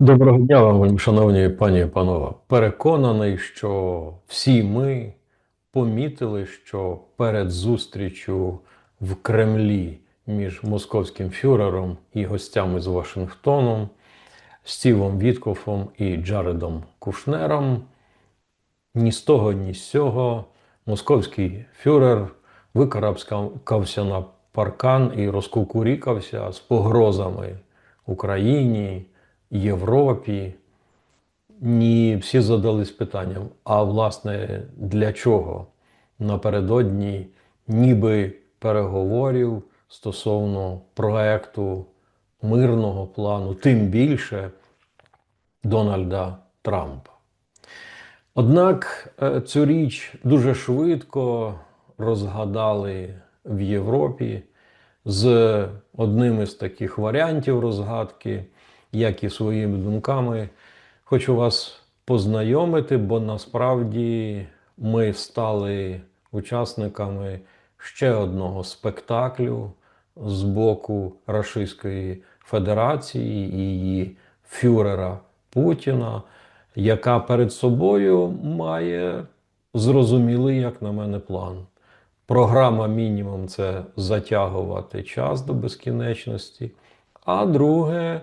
Доброго дня вам, шановні пані і панове. Переконаний, що всі ми помітили, що перед зустрічю в Кремлі між московським фюрером і гостями з Вашингтоном, Стівом Віткофом і Джаредом Кушнером, ні з того, ні з цього московський фюрер викарабкався на паркан і розкукурікався з погрозами Україні, Європі. Ні, всі задались питанням, а власне для чого напередодні ніби переговорів стосовно проекту мирного плану, тим більше Дональда Трампа. Однак е, цю річ дуже швидко розгадали в Європі з одним із таких варіантів розгадки, як і своїми думками. Хочу вас познайомити, бо насправді ми стали учасниками ще одного спектаклю з боку Російської Федерації і її фюрера Путіна, яка перед собою має зрозумілий, як на мене, план. Програма мінімум це затягувати час до безкінечності, а друге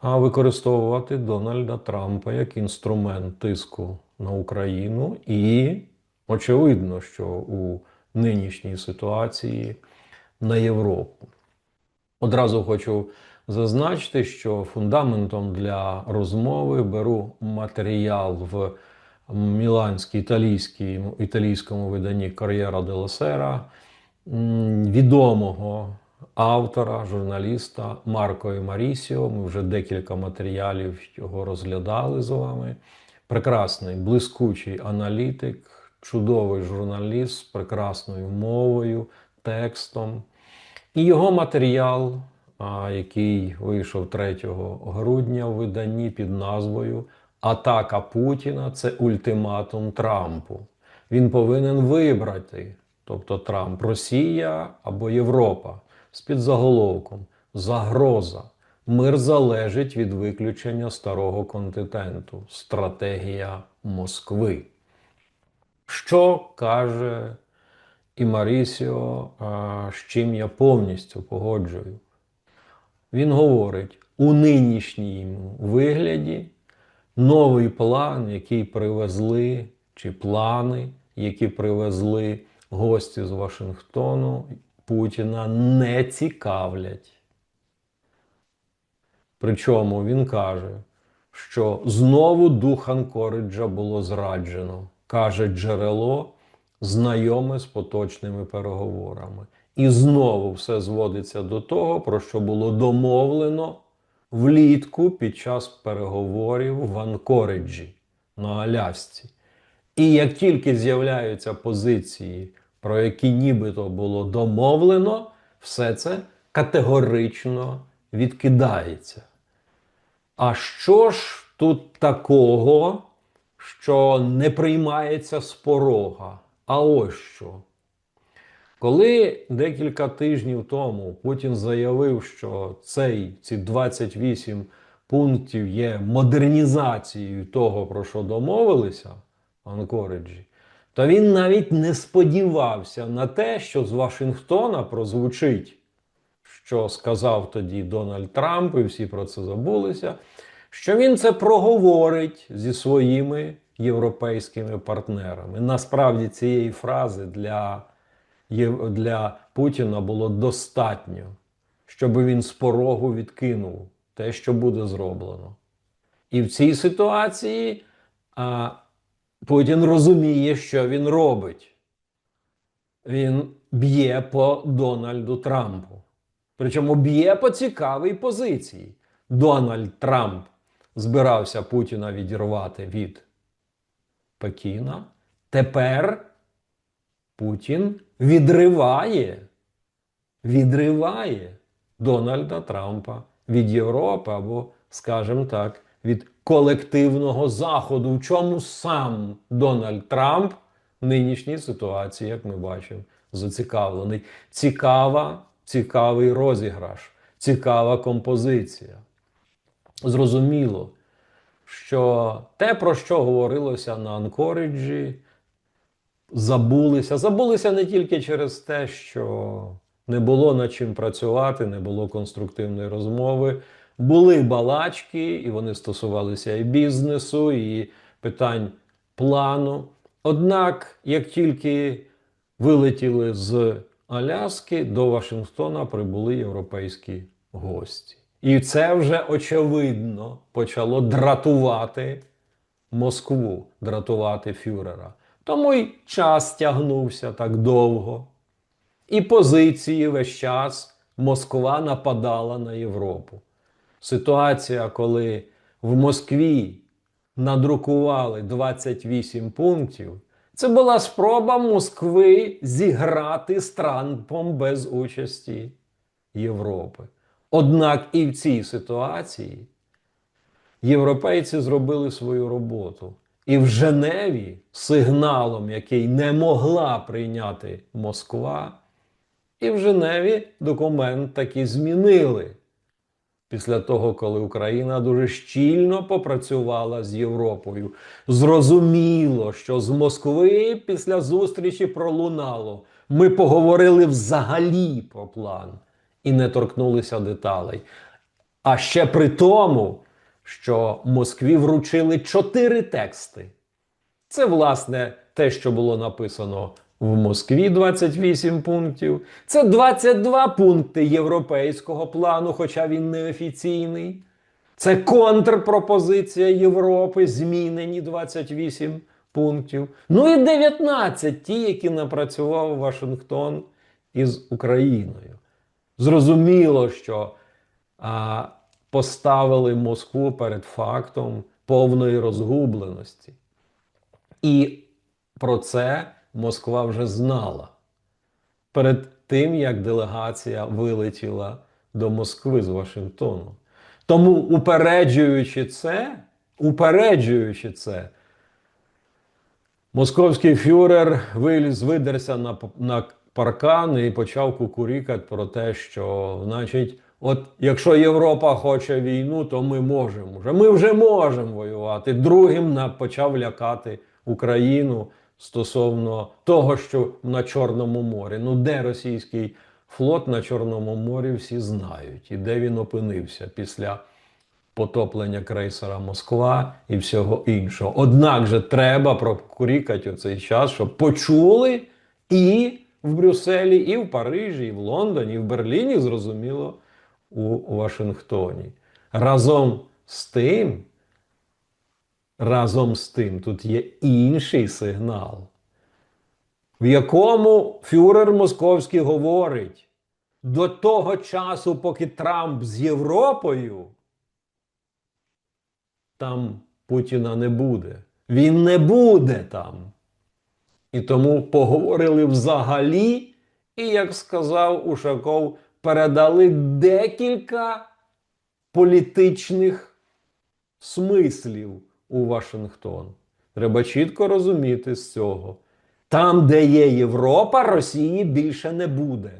а використовувати Дональда Трампа як інструмент тиску на Україну, і очевидно, що у нинішній ситуації на Європу. Одразу хочу зазначити, що фундаментом для розмови беру матеріал в міланській італійській, італійському виданні Кор'єра де Сера відомого автора, журналіста Марко і Марісіо. Ми вже декілька матеріалів його розглядали з вами. Прекрасний, блискучий аналітик, чудовий журналіст з прекрасною мовою, текстом. І його матеріал, який вийшов 3 грудня в виданні під назвою Атака Путіна це ультиматум Трампу. Він повинен вибрати, тобто Трамп, Росія або Європа з підзаголовком Загроза. Мир залежить від виключення старого континенту. Стратегія Москви. Що каже і Марісіо, з чим я повністю погоджую? Він говорить, у нинішньому вигляді новий план, який привезли, чи плани, які привезли гості з Вашингтону, Путіна не цікавлять. Причому він каже, що знову дух Анкориджа було зраджено, каже джерело, знайоме з поточними переговорами. І знову все зводиться до того, про що було домовлено влітку під час переговорів в Анкориджі на Алясці. І як тільки з'являються позиції про які нібито було домовлено, все це категорично відкидається. А що ж тут такого, що не приймається з порога? А ось що. Коли декілька тижнів тому Путін заявив, що цей, ці 28 пунктів є модернізацією того, про що домовилися Анкориджі, то він навіть не сподівався на те, що з Вашингтона прозвучить, що сказав тоді Дональд Трамп, і всі про це забулися, що він це проговорить зі своїми європейськими партнерами. Насправді цієї фрази для, для Путіна було достатньо, щоб він з порогу відкинув те, що буде зроблено. І в цій ситуації. А, Путін розуміє, що він робить. Він б'є по Дональду Трампу. Причому б'є по цікавій позиції. Дональд Трамп збирався Путіна відірвати від Пекіна. Тепер Путін відриває, відриває Дональда Трампа від Європи або, скажімо так, від колективного заходу, в чому сам Дональд Трамп в нинішній ситуації, як ми бачимо, зацікавлений. Цікава, цікавий розіграш, цікава композиція. Зрозуміло, що те, про що говорилося на Анкориджі, забулися. Забулися не тільки через те, що не було над чим працювати, не було конструктивної розмови. Були балачки, і вони стосувалися і бізнесу, і питань плану. Однак, як тільки вилетіли з Аляски, до Вашингтона прибули європейські гості. І це вже очевидно почало дратувати Москву, дратувати фюрера. Тому й час тягнувся так довго. І позиції весь час Москва нападала на Європу. Ситуація, коли в Москві надрукували 28 пунктів, це була спроба Москви зіграти з Трампом без участі Європи. Однак і в цій ситуації європейці зробили свою роботу. І в Женеві сигналом, який не могла прийняти Москва, і в Женеві документ таки змінили після того, коли Україна дуже щільно попрацювала з Європою. Зрозуміло, що з Москви після зустрічі пролунало. Ми поговорили взагалі про план і не торкнулися деталей. А ще при тому, що Москві вручили чотири тексти. Це, власне, те, що було написано в Москві 28 пунктів. Це 22 пункти європейського плану, хоча він неофіційний. Це контрпропозиція Європи, змінені 28 пунктів. Ну і 19 ті, які напрацював Вашингтон із Україною. Зрозуміло, що а, поставили Москву перед фактом повної розгубленості. І про це Москва вже знала перед тим, як делегація вилетіла до Москви з Вашингтону. Тому, упереджуючи це, упереджуючи це, московський фюрер виліз, видерся на, на паркан і почав кукурікати про те, що, значить, от якщо Європа хоче війну, то ми можемо вже. Ми вже можемо воювати. Другим почав лякати Україну стосовно того, що на Чорному морі. Ну, де російський флот на Чорному морі, всі знають, і де він опинився після потоплення крейсера Москва і всього іншого. Однак же треба прокурікати у цей час, щоб почули і в Брюсселі, і в Парижі, і в Лондоні, і в Берліні, зрозуміло, у Вашингтоні. Разом з тим, разом з тим, тут є інший сигнал, в якому фюрер Московський говорить, до того часу, поки Трамп з Європою, там Путіна не буде. Він не буде там. І тому поговорили взагалі, і, як сказав Ушаков, передали декілька політичних смислів у Вашингтон. Треба чітко розуміти з цього. Там, де є Європа, Росії більше не буде.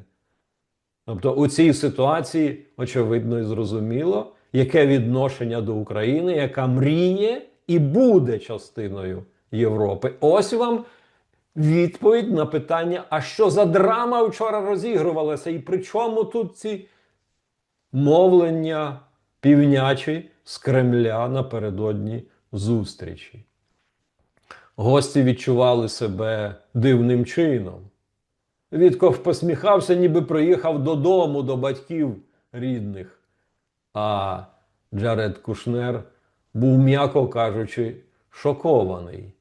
Тобто у цій ситуації очевидно і зрозуміло, яке відношення до України, яка мріє і буде частиною Європи. Ось вам відповідь на питання: а що за драма вчора розігрувалася? І при чому тут ці мовлення півнячі з Кремля напередодні зустрічі? Гості відчували себе дивним чином. Вітков посміхався, ніби приїхав додому до батьків рідних. А Джаред Кушнер був, м'яко кажучи, шокований.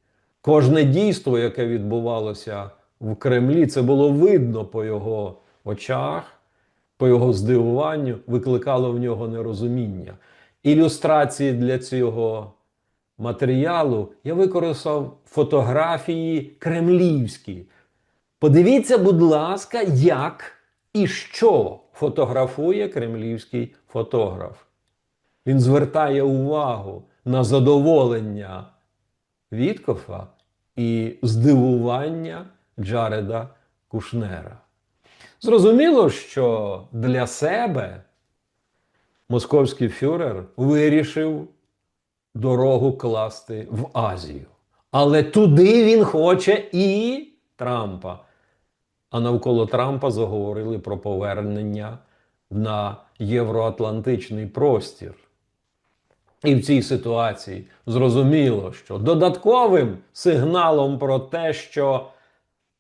Кожне дійство, яке відбувалося в Кремлі, це було видно по його очах, по його здивуванню, викликало в нього нерозуміння. Ілюстрації для цього матеріалу я використав фотографії кремлівські. Подивіться, будь ласка, як і що фотографує кремлівський фотограф. Він звертає увагу на задоволення Віткофа і здивування Джареда Кушнера. Зрозуміло, що для себе московський фюрер вирішив дорогу класти в Азію. Але туди він хоче і Трампа. А навколо Трампа заговорили про повернення на євроатлантичний простір. І в цій ситуації зрозуміло, що додатковим сигналом про те, що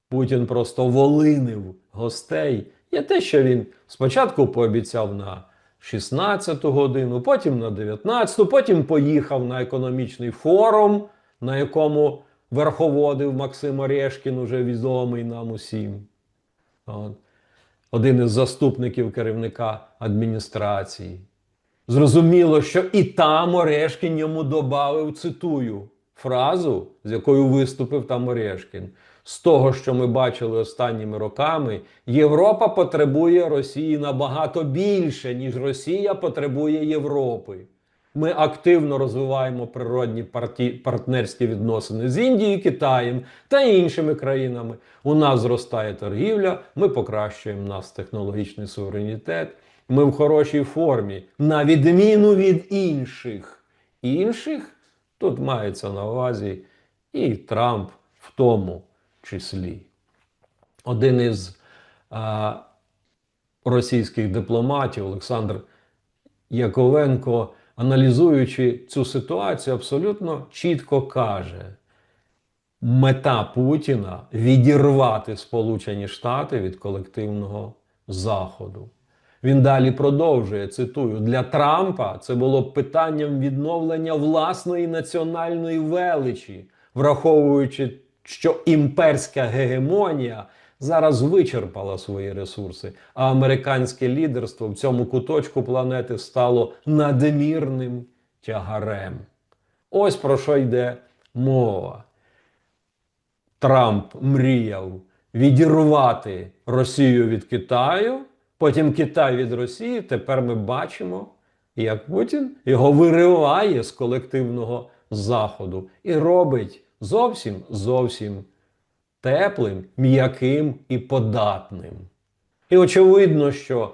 Путін просто волинив гостей, є те, що він спочатку пообіцяв на 16 годину, потім на 19, потім поїхав на економічний форум, на якому верховодив Максим Орешкін, уже відомий нам усім. От. Один із заступників керівника адміністрації. Зрозуміло, що і там Орешкін йому додав, цитую, фразу, з якою виступив там Орешкін. З того, що ми бачили останніми роками, Європа потребує Росії набагато більше, ніж Росія потребує Європи. Ми активно розвиваємо природні парті... партнерські відносини з Індією, Китаєм та іншими країнами. У нас зростає торгівля, ми покращуємо наш технологічний суверенітет. Ми в хорошій формі, на відміну від інших. Інших тут мається на увазі і Трамп в тому числі. Один із а, російських дипломатів Олександр Яковенко, аналізуючи цю ситуацію, абсолютно чітко каже: мета Путіна відірвати Сполучені Штати від колективного Заходу. Він далі продовжує цитую: для Трампа це було питанням відновлення власної національної величі, враховуючи, що імперська гегемонія зараз вичерпала свої ресурси, а американське лідерство в цьому куточку планети стало надмірним тягарем. Ось про що йде мова. Трамп мріяв відірвати Росію від Китаю, потім Китай від Росії. Тепер ми бачимо, як Путін його вириває з колективного заходу і робить зовсім зовсім теплим, м'яким і податним. І очевидно, що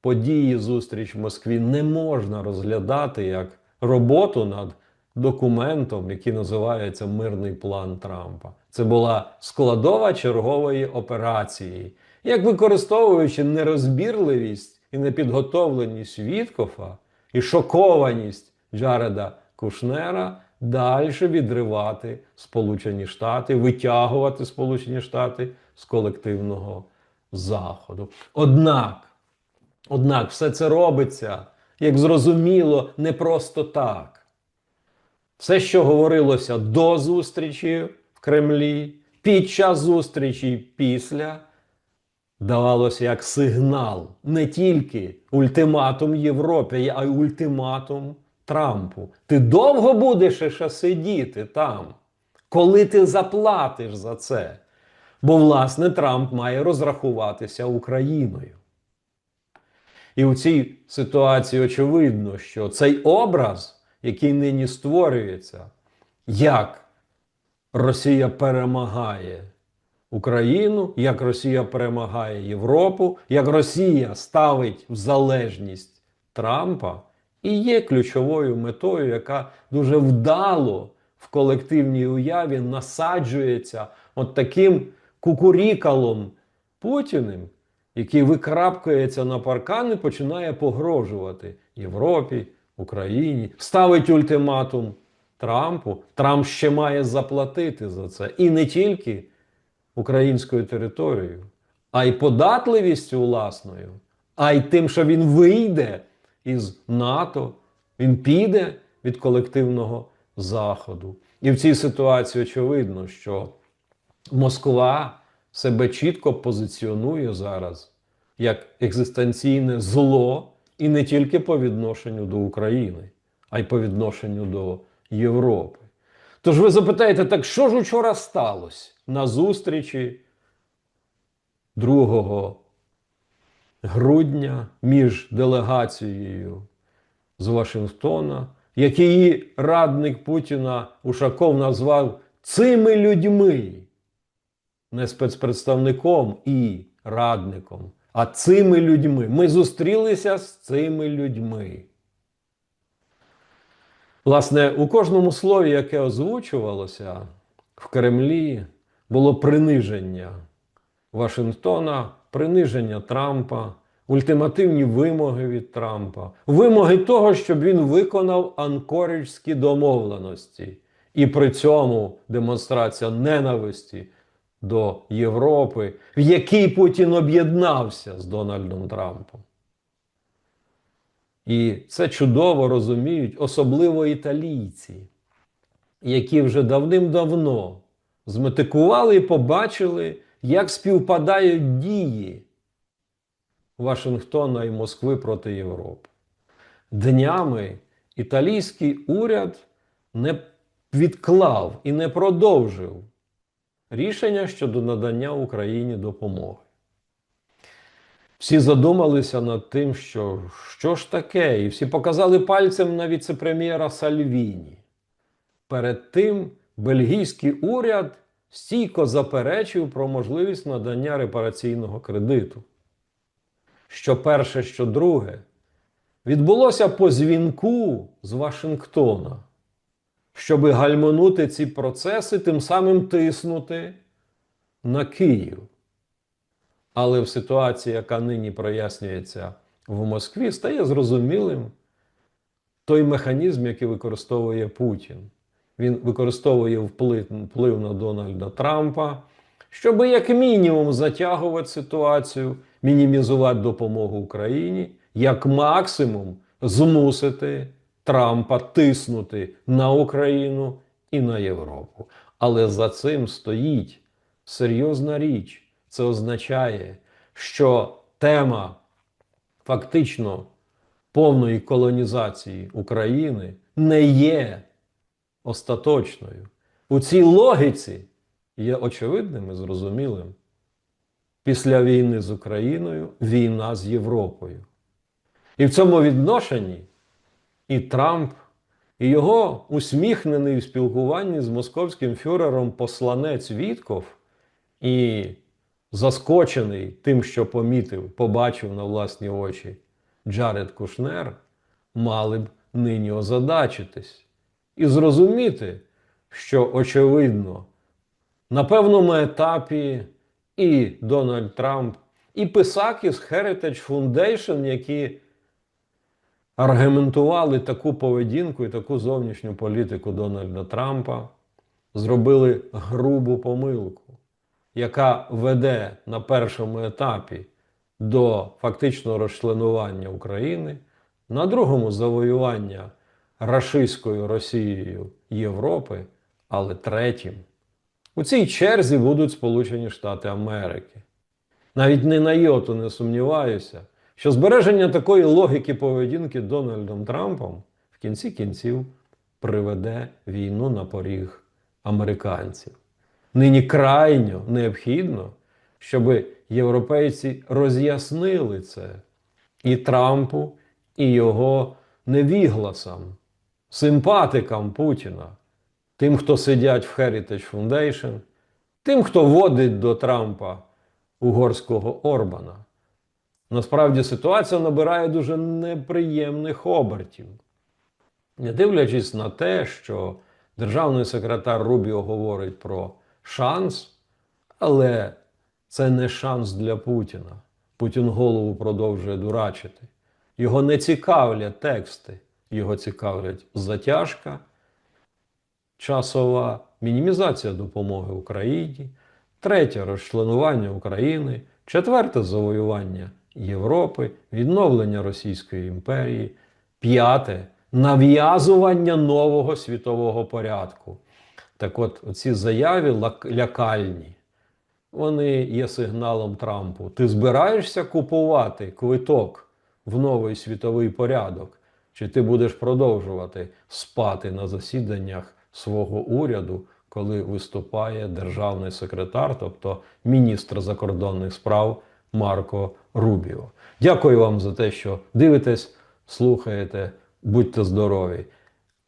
події зустріч в Москві не можна розглядати як роботу над документом, який називається Мирний план Трампа. Це була складова чергової операції, як використовуючи нерозбірливість і непідготовленість Віткофа і шокованість Джареда Кушнера далі відривати Сполучені Штати, витягувати Сполучені Штати з колективного заходу. Однак, однак, все це робиться, як зрозуміло, не просто так. Все, що говорилося до зустрічі в Кремлі, під час зустрічі і після, давалося як сигнал не тільки ультиматум Європі, а й ультиматум Трампу. Ти довго будеш ще сидіти там, коли ти заплатиш за це. Бо, власне, Трамп має розрахуватися Україною. І у цій ситуації очевидно, що цей образ, який нині створюється, як Росія перемагає Україну, як Росія перемагає Європу, як Росія ставить в залежність Трампа, і є ключовою метою, яка дуже вдало в колективній уяві насаджується от таким кукурікалом Путіним, який викрапкається на паркан і починає погрожувати Європі, Україні, ставить ультиматум Трампу. Трамп ще має заплатити за це. І не тільки українською територією, а й податливістю власною, а й тим, що він вийде із НАТО, він піде від колективного Заходу. І в цій ситуації очевидно, що Москва себе чітко позиціонує зараз як екзистенційне зло, і не тільки по відношенню до України, а й по відношенню до Європи. Тож ви запитаєте, так що ж учора сталося на зустрічі 2 грудня між делегацією з Вашингтона, як її радник Путіна Ушаков назвав цими людьми, не спецпредставником і радником, а цими людьми. Ми зустрілися з цими людьми. Власне, у кожному слові, яке озвучувалося в Кремлі, було приниження Вашингтона, приниження Трампа, ультимативні вимоги від Трампа, вимоги того, щоб він виконав анкоріджські домовленості. І при цьому демонстрація ненависті до Європи, в якій Путін об'єднався з Дональдом Трампом. І це чудово розуміють, особливо італійці, які вже давним-давно зметикували і побачили, як співпадають дії Вашингтона і Москви проти Європи. Днями італійський уряд не відклав і не продовжив рішення щодо надання Україні допомоги. Всі задумалися над тим, що, що ж таке, і всі показали пальцем на віце-прем'єра Сальвіні. Перед тим бельгійський уряд стійко заперечив про можливість надання репараційного кредиту. Що перше, що друге, відбулося по дзвінку з Вашингтона, щоби гальмонути ці процеси, тим самим тиснути на Київ. Але в ситуації, яка нині прояснюється в Москві, стає зрозумілим той механізм, який використовує Путін. Він використовує вплив, вплив на Дональда Трампа, щоб як мінімум затягувати ситуацію, мінімізувати допомогу Україні, як максимум змусити Трампа тиснути на Україну і на Європу. Але за цим стоїть серйозна річ. Це означає, що тема фактично повної колонізації України не є остаточною. У цій логіці є очевидним і зрозумілим. Після війни з Україною війна з Європою. І в цьому відношенні і Трамп, і його усміхнений в спілкуванні з московським фюрером посланець Вітков і заскочений тим, що помітив, побачив на власні очі Джаред Кушнер, мали б нині озадачитись і зрозуміти, що очевидно, на певному етапі і Дональд Трамп, і писаки з Heritage Foundation, які аргументували таку поведінку і таку зовнішню політику Дональда Трампа, зробили грубу помилку яка веде на першому етапі до фактичного розчленування України, на другому завоювання рашистською Росією Європи, але третім. У цій черзі будуть Сполучені Штати Америки. Навіть не на йоту не сумніваюся, що збереження такої логіки поведінки Дональдом Трампом в кінці кінців приведе війну на поріг американців. Нині крайньо необхідно, щоб європейці роз'яснили це і Трампу, і його невігласам, симпатикам Путіна, тим, хто сидять в Heritage Foundation, тим, хто водить до Трампа угорського Орбана. Насправді ситуація набирає дуже неприємних обертів. Не дивлячись на те, що державний секретар Рубіо говорить про шанс, але це не шанс для Путіна. Путін голову продовжує дурачити. Його не цікавлять тексти, його цікавлять затяжка, часова мінімізація допомоги Україні, третє розчленування України, четверте завоювання Європи, відновлення Російської імперії, п'яте нав'язування нового світового порядку. Так от, ці заяви лякальні, вони є сигналом Трампу. Ти збираєшся купувати квиток в новий світовий порядок? Чи ти будеш продовжувати спати на засіданнях свого уряду, коли виступає державний секретар, тобто міністр закордонних справ Марко Рубіо? Дякую вам за те, що дивитесь, слухаєте, будьте здорові!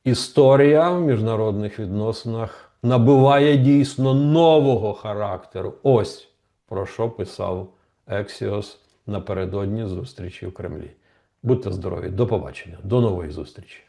Історія в міжнародних відносинах набуває дійсно нового характеру. Ось про що писав Ексіос напередодні зустрічі в Кремлі. Будьте здорові, до побачення, до нової зустрічі.